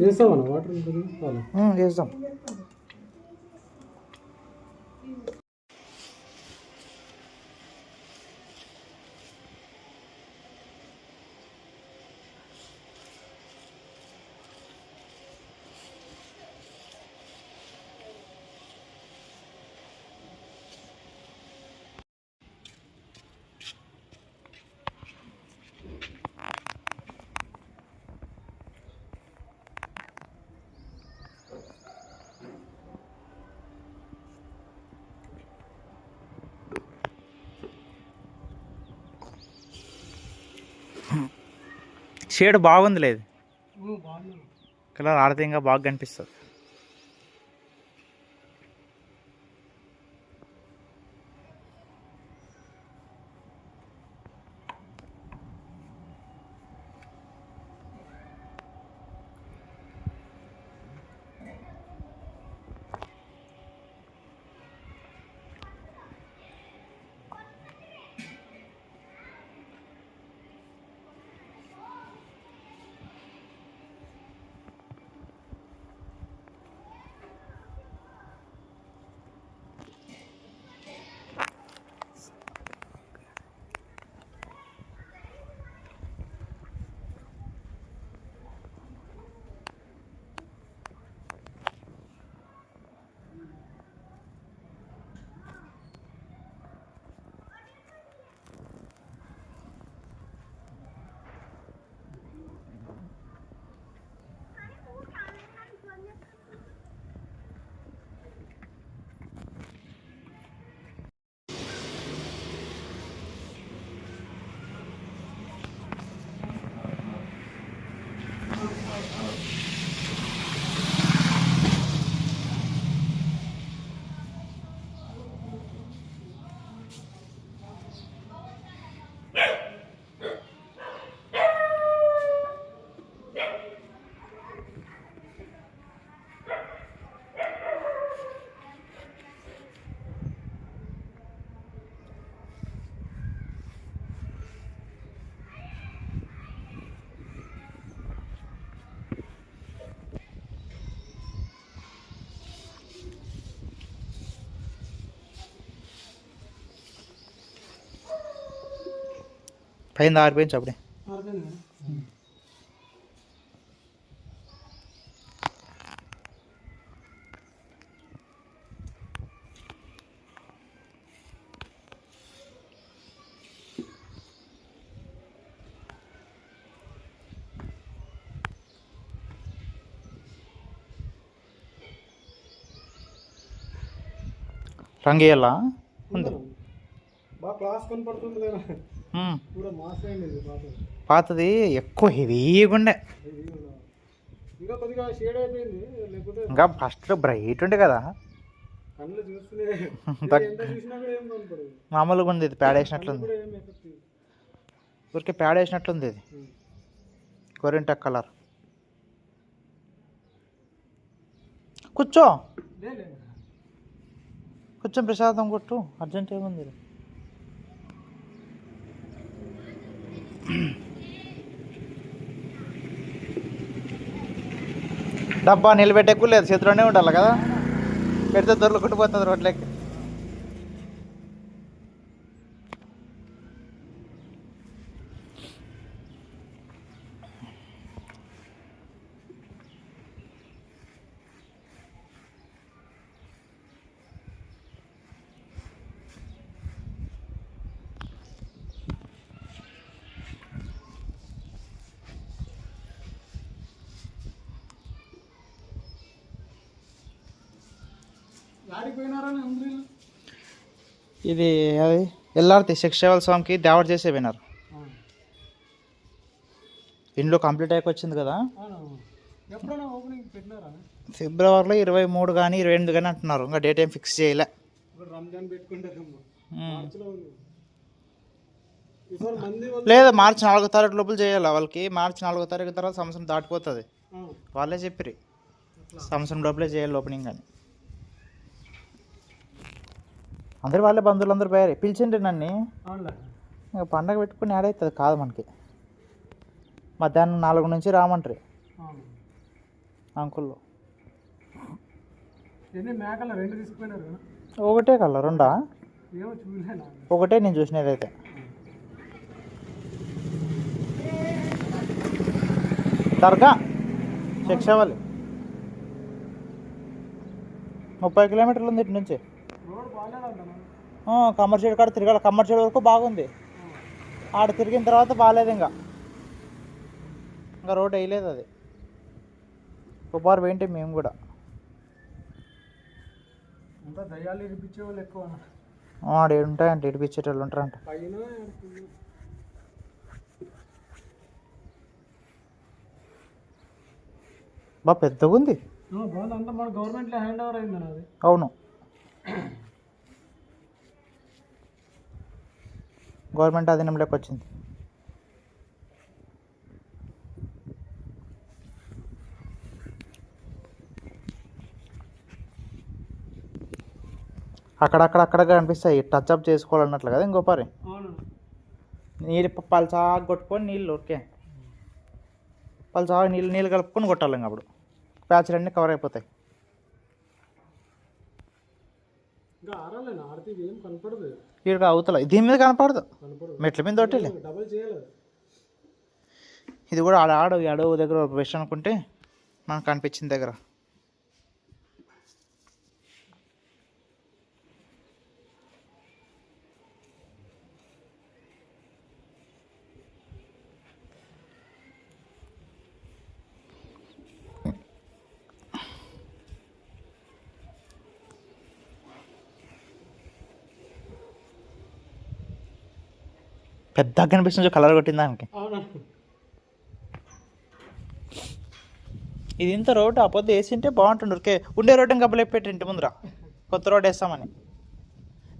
వేస్తామన్నా water ఉంటుంది shade బాగుంది. లేదు కలర్ ఆడితే ఇంకా బాగా కనిపిస్తుంది. పైన ఆరిపోయింది అప్పుడే అర్థమైంది రంగు వేయాలా ఉంది. బాగా క్లాస్ కనపడుతుంది కదా పాతది ఎక్కువ హెవీగా ఉండే. ఇంకా ఫస్ట్ బ్రైట్ ఉండే కదా. మామూలుగా ఉంది ఇది ప్యాడ్ వేసినట్లుంది. ఊరికే ప్యాడ్ వేసినట్లుంది ఇది. కొరింటక్ కలర్ కూర్చో. కొంచెం ప్రసాదం కొట్టు. అర్జెంట్ ఏముంది? డబ్బా నిలబెట్టేకు లేదు చేతిలోనే ఉండాలి కదా. పెడితే దొరలు కుట్టిపోతుంది రోడ్లకి. ఇది అది ఎల్ఆర్తి శిక్షేవల్ స్వామికి దేవట చేసే విన్నారు ఇంట్లో కంప్లీట్ వచ్చింది కదా? ఫిబ్రవరిలో ఇరవై మూడు కానీ ఇరవై ఎనిమిది కానీ అంటున్నారు. ఇంకా డేట్ ఏం ఫిక్స్ చేయలే. లేదు మార్చి నాలుగో తారీఖు లోపల చేయాలి. వాళ్ళకి మార్చి నాలుగో తారీఖు తర్వాత సంవత్సరం దాటిపోతుంది. వాళ్ళే చెప్పిరి సంవత్సరం లోపలే చేయాలి ఓపెనింగ్ అని. అందరు వాళ్ళే బంధువులు అందరూ పోయారు. పిలిచిండ్రి నన్ను. పండగ పెట్టుకుని యాడ్ అవుతుంది. కాదు మనకి. మధ్యాహ్నం నాలుగు నుంచి రామంటారు. అవును. అంకుల్ ఎన్ని మేకలు? రెండు తీసుకుపోయినారు కదా. ఒకటే కలర్. రెండా? ఒకటే నేను చూసినది అయితే. దర్గా. శిక్షావళి ముప్పై కిలోమీటర్లు ఉంది ఇటు నుంచి. కమ్మర్చేడు కాడ తిరగాలి. కమ్మర్చేడు వరకు బాగుంది. ఆడ తిరిగిన తర్వాత బాగాలేదు ఇంకా. ఇంకా రోడ్ వేయలేదు అది. ఒకసారి పోయింటే మేము కూడా. ఆడ ఉంటాయంట ఇడిపించేటోళ్ళు ఉంటారంట. బా పెద్దగా ఉంది గవర్నమెంట్లో హ్యాండ్ ఓవర్ అయింది అవును. గవర్నమెంట్ అధీనంలోకి వచ్చింది. అక్కడక్కడ అక్కడక్కడ కనిపిస్తాయి టచ్ అప్ చేసుకోవాలన్నట్లు కదా ఇంకో పరి. నీళ్ళు పల్చాగా కొట్టుకొని నీళ్ళు ఓకే. పల్చాగా నీళ్ళు నీళ్ళు కలుపుకొని కొట్టాలి ఇంక అప్పుడు. ప్యాచ్లు అన్నీ కవర్ అయిపోతాయి. ఇంకా ఆరాలేనా ఆడితే ఇది ఏం కనపడదు ఇక్కడ అవతల దీని మీద కనపడదు. కనపడదు. మెట్ల మీద డబల్ చేయలేదు. ఇది కూడా ఆడ ఆడ ఈ అడవు దగ్గర ఒక బెస్ట్ అనుకుంటే మనకు కనిపించిన దగ్గర. పెద్దగా కనిపిస్తుంది కలర్ కొట్టింది దానికి. ఇది ఇంత రోడ్డు ఆ పొద్దు వేసింటే బాగుంటుండు. ఓకే ఉండే రోడ్డు ఇంకా పెట్టి ఇంటి ముందర. కొత్త రోడ్ వేస్తామని.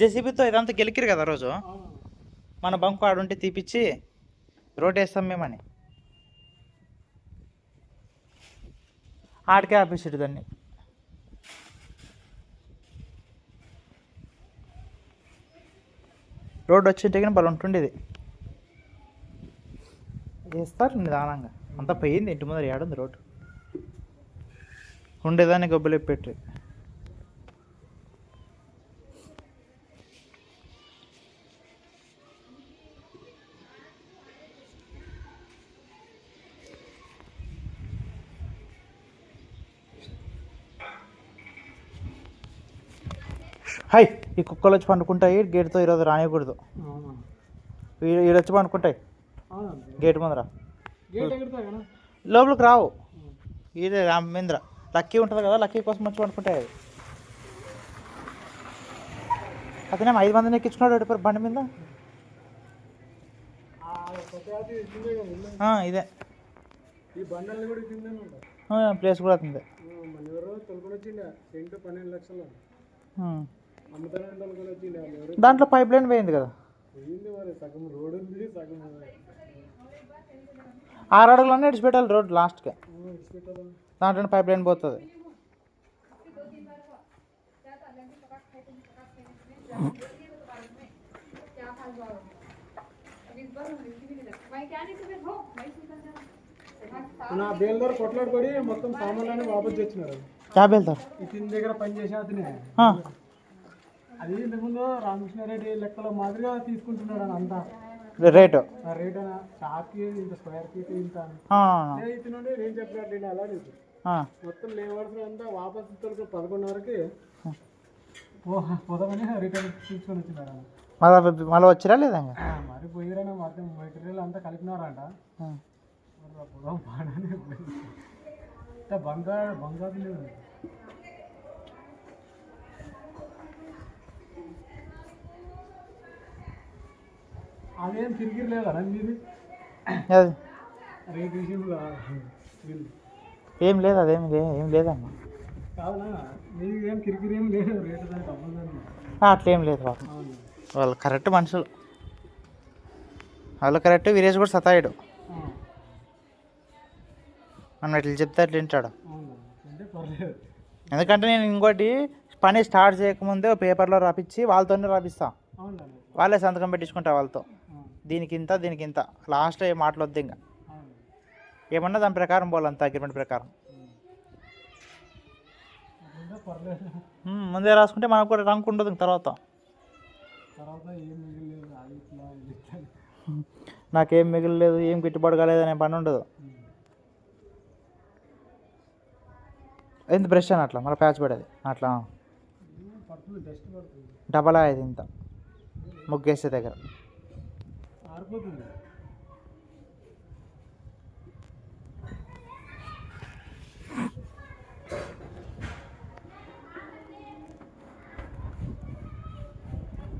జెసిబితో ఇదంతా గెలికిరు కదా రోజు. మన బంకు ఆడుంటే తీపిచ్చి రోడ్ వేస్తాం మేమని. ఆడికే ఆపేసాడు దాన్ని. రోడ్ వచ్చింటే కానీ బలం ఉంటుండేది. వేస్తారు నిదానంగా అంతా పోయింది ఇంటి ముందర ఏడుంది రోడ్డు. ఉండేదాన్ని గబ్బులు పెట్టి. హాయ్ ఈ కుక్కలు వచ్చి పండుకుంటాయి గేట్తో ఈరోజు రానియకూడదు. వచ్చి పండుకుంటాయి. గేట్ ముందర. లోపలికి రావు. ఇదే రామేంద్ర. లక్కీ ఉంటుంది కదా లక్కీ కోసం వచ్చి పండుకుంటాయి అతనే ఐదు మందిని ఎక్కించుకున్నాడు ఒకటి బండి మీద? ఇదే. ప్లేస్ కూడా అతనిదే. దాంట్లో పైప్ లైన్ పోయింది కదా పోయింది మరి సగం రోడ్ ఉంది సగం ఆరు అడుగులన్నీ ఇడిచిపెట్టాలి రోడ్ లాస్ట్కి. దాంట్లో పైప్ లైన్ పోతుంది. నా బేల్దారు కొట్లాడుపడి మొత్తం సామాన్లన్నీ వాపస్ తెచ్చినారు. క్యాబ్ వెళ్తారు ఇతని దగ్గర పని చేసే అతనే. ఆ, అది ఇంతకుముందు రామకృష్ణారెడ్డి లెక్కల మాదిరిగా తీసుకుంటున్నాడు అంతా. రేటు. మొత్తం లేబర్స్ అంతా వాపస్ ఇద్దరు పదకొండున్నరకి పోదామని రిటర్న్ తీసుకొని వచ్చినారు. మళ్ళీ మళ్ళీ వచ్చిరా లేదా మరి పోయిరైనా మొత్తం మెటీరియల్ అంతా కలిపినారంట. పొలం బంగారు బంగారు అదేం తిరిగి లేదా మీది? ఏం లేదు అదేం ఏం లేదమ్మా. అట్లేం లేదు అవును? వాళ్ళు కరెక్ట్ మనుషులు. వాళ్ళు కరెక్ట్ వీరేష్ కూడా సతాయుడు. మనం ఎట్లా చెప్తే అట్లా వింటాడు. ఎందుకంటే నేను ఇంకోటి పని స్టార్ట్ చేయకముందే పేపర్లో రాపిచ్చి వాళ్ళతోనే రాపిస్తా. అవునండి వాళ్ళే సంతకం పెట్టించుకుంటా వాళ్ళతో. దీనికి ఇంత దీనికి ఇంత లాస్ట్ ఏ మాటలు వద్దు ఇంకా ఏమన్నా దాని ప్రకారం పోవాలంత అగ్రిమెంట్ ప్రకారం. ముందే రాసుకుంటే మనకు కూడా రంకు ఉండదు తర్వాత. నాకేం మిగిలిలేదు ఏం గిట్టుబాటు కాలేదు అనే పని ఉండదు. ఎంత బ్రష్ అని అట్లా? మళ్ళీ ప్యాచ్ పడేది. అట్లా. డబల్ అయ్యేది ఇంత. ముగ్గేసే దగ్గర. ఆరిపోతుంది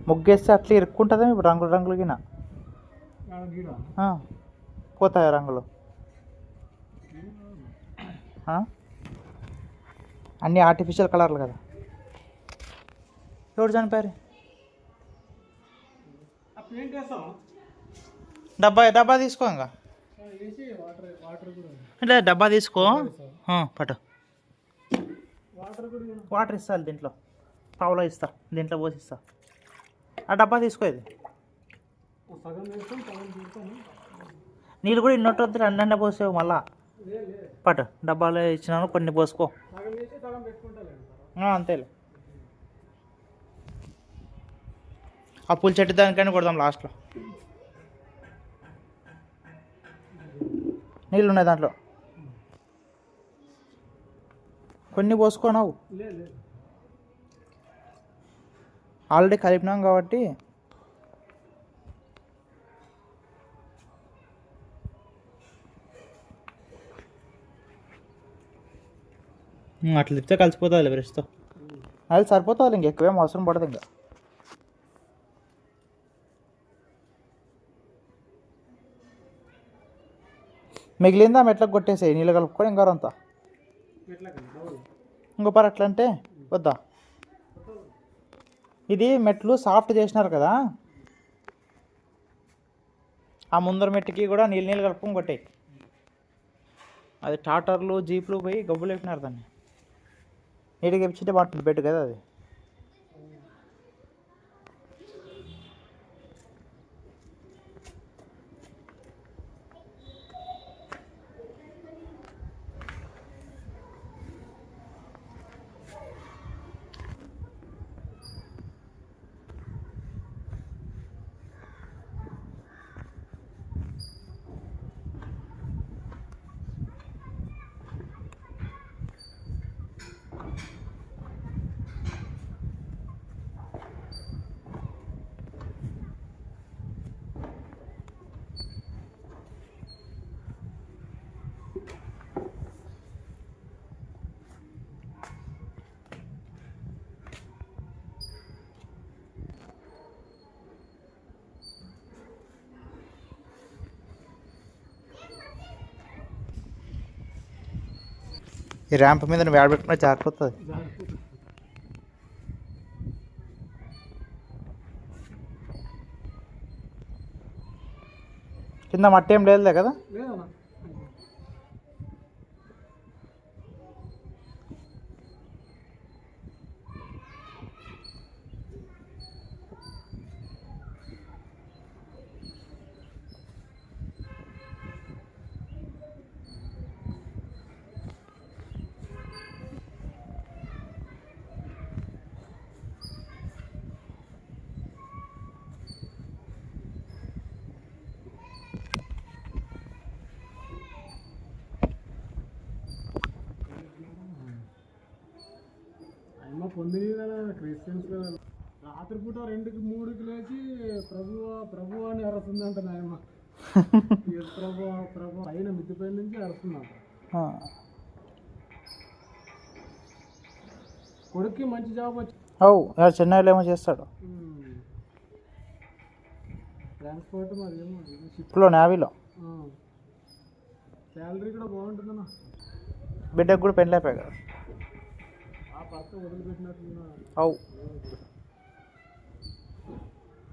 ముగ్గేస్తే అట్లా ఇరుక్కుంటుందా ఇప్పుడు రంగులు రంగులు గిన. పోతాయి రంగులు? అన్నీ ఆర్టిఫిషియల్ కలర్లు కదా. ఎవరు చనిపోయారు? డబ్బా డబ్బా తీసుకో ఇంకా. అంటే డబ్బా తీసుకో. పట్టు. వాటర్ ఇస్తాను దీంట్లో. పావులో ఇస్తా దీంట్లో పోసిస్తా ఆ డబ్బా తీసుకో ఇది. నీళ్ళు కూడా ఇన్నట్టు వద్దు రెండండ పోసేవు మళ్ళా. పట్టు డబ్బాలో ఇచ్చినాను కొన్ని పోసుకో. ఆ, అంతేలే. ఆ పుల్ చెట్టు దానికైనా కొడదాం లాస్ట్లో. నీళ్ళు ఉన్నాయి దాంట్లో. కొన్ని పోసుకోనావు. ఆల్రెడీ కలిపినాం కాబట్టి అట్లా తిప్పితే కలిసిపోతుంది బ్రష్తో. అది సరిపోతుంది ఇంక ఎక్కువేం అవసరం పడదు ఇంకా. మిగిలిందా మెట్లకు కొట్టేసేయి నీళ్ళు కలుపుకొని ఇంకారంతా ఎట్లా ఇంకో పర అట్లా అంటే వద్దా? ఇది మెట్లు సాఫ్ట్ చేసినారు కదా. ఆ ముందర మెట్టుకి కూడా నీళ్ళు నీళ్ళు కలుపుకొని కొట్టాయి. అది టాటర్లు జీప్లు పోయి గబ్బులు పెట్టినారు దాన్ని. నీటికి వేపించింటే బాగుంటుంది బెడ్ కదా అది. ఈ ర్యాంప్ మీద నువ్వు ఆడబెట్టుకున్నా జారిపోతుంది జారిపోతుంది. కింద మట్టి ఏం లేదులే కదా? కదా రాత్రిపూట రెండుకి మూడుకి లేచి ప్రభువ ప్రభు అని అరుస్తుందంట నాయమ్మ ప్రభు ప్రభు? పైన మిద్దిపై నుంచి అరుస్తుందంట. కొడుక్కి మంచి జాబ్ వచ్చి చెన్నైలో ఏమో చేస్తాడు. ట్రాన్స్పోర్ట్ మరి ఏమో షిప్ ఇప్పుడు నేవీలో. శాలరీ కూడా బాగుంటుందన్న. బిడ్డకు కూడా పెళ్ళి అయిపోయాయి కదా అవు.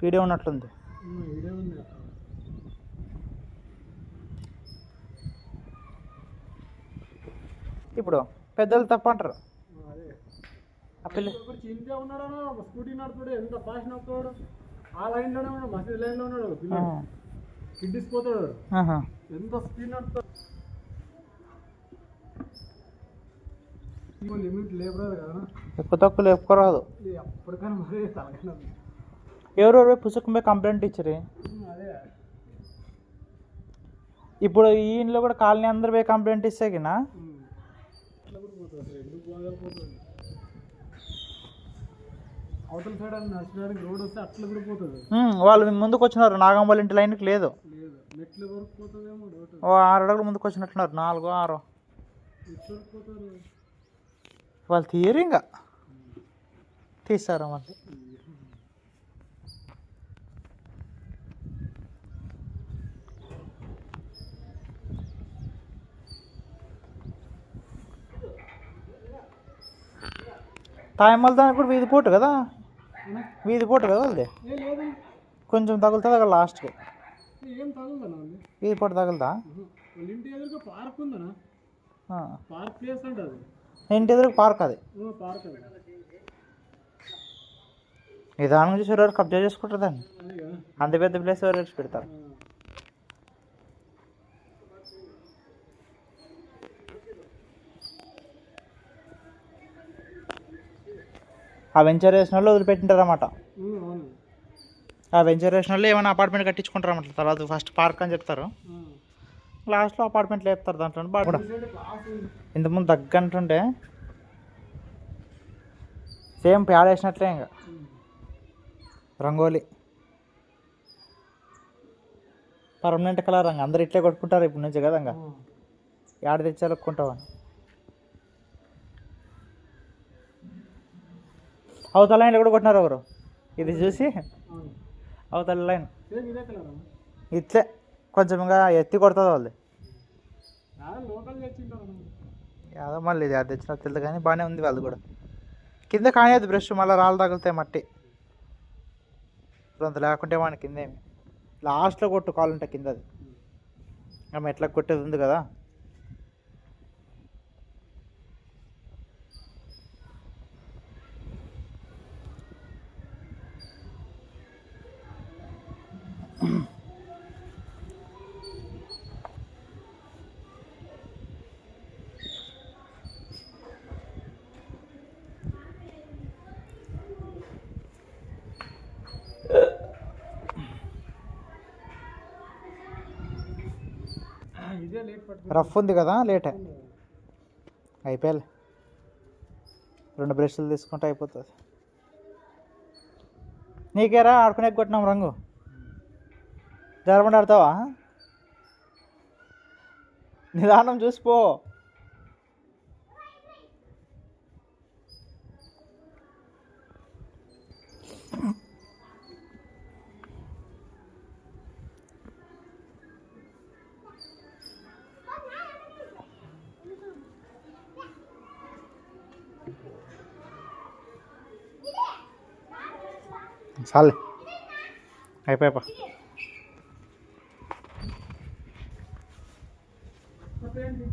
వీడియో ఉన్నట్లుంది. ఇప్పుడు పెద్దలు తప్ప అంటారు. ఆ పిల్ల చింతే ఉన్నాడు స్కూటీ నడుపుతాడు ఎంత ఫాస్ట్ నడుపుతాడు ఆ లైన్లోనే ఉన్నాడు మసీద్ లైన్లో ఉన్నాడు ఆ. పిల్లలు కిడ్డిసిపోతాడు ఎంత స్పీడ్ నడుపుతాడు. ఎక్కువ తక్కువ లేపుకోరాదు ఎవరెవరు పుస్తకం మీద కంప్లైంట్ ఇచ్చారు ఇప్పుడు ఈ ఇంట్లో కూడా కాలనీ అందరు పోయి కంప్లైంట్ ఇస్తే గినా? ఉమ్. అట్లా కూడా పోతుంది అసలు ఎందుకు పోగలిపోతుంది అవతల సైడ్ అని నడిచడానికి రోడ్ వస్తే అట్లా కూడా పోతుంది ఉమ్, వాళ్ళు ముందుకు వచ్చినారు నాగంబల్ ఇంటి లైన్కి లేదు. లేదు మెట్ల వరకు పోతుందేమో రోడ్ ఓ ఆరు అడుగులు ముందుకు వచ్చినట్టున్నారు నాలుగు ఆరు. పోతారు? వాళ్ళు తీయరు ఇంకా తీస్తారు మళ్ళీ. తాయమ్మల దానికి కూడా వీధి పోటు కదా? వీధి పోటు కదా వాళ్ళది? లేదు. కొంచెం తగులుతుంది అక్కడ లాస్ట్కి? వీధి పోటు తగులుతా పార్క్ ఉందనా. పార్క్ ప్లేస్ అంటే అది. ఇంటి ఎదురు పార్క్ అది. అది. నిదానం చూసి ఎవరు కబ్జా చేసుకుంటారు దాన్ని? అంత పెద్ద ప్లేస్ ఎవరు విడిచి పెడతారు? ఆ. వెంచర్ వేసిన వాళ్ళు వదిలిపెట్టింటారు అన్నమాట అవును. ఆ వెంచర్ వేసిన వాళ్ళు ఏమైనా అపార్ట్మెంట్ కట్టించుకుంటారు అన్నమాట తర్వాత ఫస్ట్ పార్క్ అని చెప్తారు. లాస్ట్లో అపార్ట్మెంట్లు వేస్తారు దాంట్లో బాగా ఇంతకుముందు దగ్గంటుంటే సేమ్ ప్యాడ్ వేసినట్లే ఇంకా. రంగోలీ. పర్మనెంట్ కలర్ రంగు. అందరు ఇట్లే కొట్టుకుంటారు ఇప్పుడు నుంచి కదా ఇంకా. యాడ తెచ్చాలనుకుంటావని అవతల లైన్లో కూడా కొట్టినారు ఎవరు? ఇది చూసి. అవతల లైన్. ఇట్లే. కొంచెం ఇంకా ఎత్తి కొడుతుంది వాళ్ళు. లోకల్ తెచ్చింటారు యాదో మళ్ళీ ఇది అది తెచ్చిన తెలియదు కానీ బాగానే ఉంది వాళ్ళు కూడా. కింద కానేది బ్రష్ మళ్ళీ రాళ్ళు తగులుతాయి మట్టి. ఇప్పుడు అంత లేకుంటే మన కిందేమి. లాస్ట్లో కొట్టు కాలు ఉంటాయి కింద అది ఇంకా మెట్లకు కొట్టేది ఉంది కదా. ఇదే లేట్ పట్టుకుంది రఫ్ ఉంది కదా లేటే అయిపోయాలి. రెండు బ్రష్లు తీసుకుంటే అయిపోతుంది. నీకేరా ఆడుకునే కొట్టినాం రంగు? జరబండి ఆడతావా? నిదానం చూసిపో చాలే అయిపోయా ఏంటి